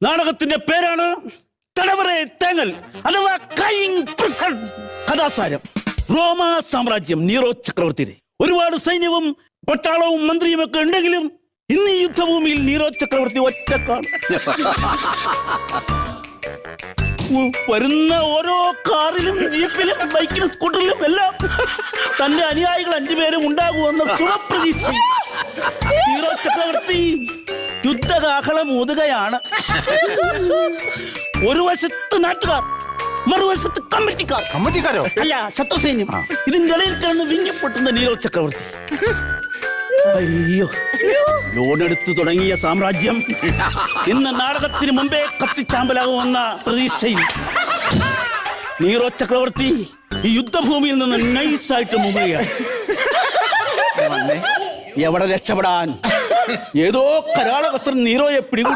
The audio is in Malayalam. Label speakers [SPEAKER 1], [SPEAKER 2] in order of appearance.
[SPEAKER 1] നാടകത്തിന്റെ പേരാണ് തടവറെ തേങ്ങൽ അഥവാ കഥാസാരം. റോമ സാമ്രാജ്യം നീറോ ചക്രവർത്തിയുടെ. ഒരുപാട് സൈന്യവും പട്ടാളവും മന്ത്രിയും ഒക്കെ ഉണ്ടെങ്കിലും ഇന്ന് യുദ്ധഭൂമിയിൽ നീറോ ചക്രവർത്തി ഒറ്റക്കാണ്. വരുന്ന ഓരോ കാറിലും ജീപ്പിലും ബൈക്കിലും സ്കൂട്ടറിലും എല്ലാം തന്റെ അനുയായികൾ അഞ്ചുപേരും ഉണ്ടാകുമെന്ന സുഖപ്രതീക്ഷ നീറോ ചക്രവർത്തി യുദ്ധകാഹളം ഊതുകയാണ്. ഒരു വശത്ത് നാട്ടുകാർ മറുവശത്ത് കമ്മിറ്റിക്കാർ.
[SPEAKER 2] കമ്മിറ്റിക്കാരോ?
[SPEAKER 1] അല്ല ശത്രുസൈന്യം. ഇതിന്റെ ഇടയിൽ കിടന്ന് വിഞ്ഞപ്പെട്ടുന്ന നീരോ ചക്രവർത്തി. അയ്യോ. ലോൺ എടുത്തു തുടങ്ങിയ സാമ്രാജ്യം ഇന്ന് നാടകത്തിന് മുമ്പേ കത്തിച്ചാമ്പലാകുമെന്ന പ്രതീക്ഷയിൽ. നീറോ ചക്രവർത്തി ഈ യുദ്ധഭൂമിയിൽ നിന്ന് നൈസായിട്ട് മുങ്ങുകയാണ്. എവിടെ രക്ഷപ്പെടാൻ? ఏదో కరాడ వస్తున్న నీరో ఎప్పుడు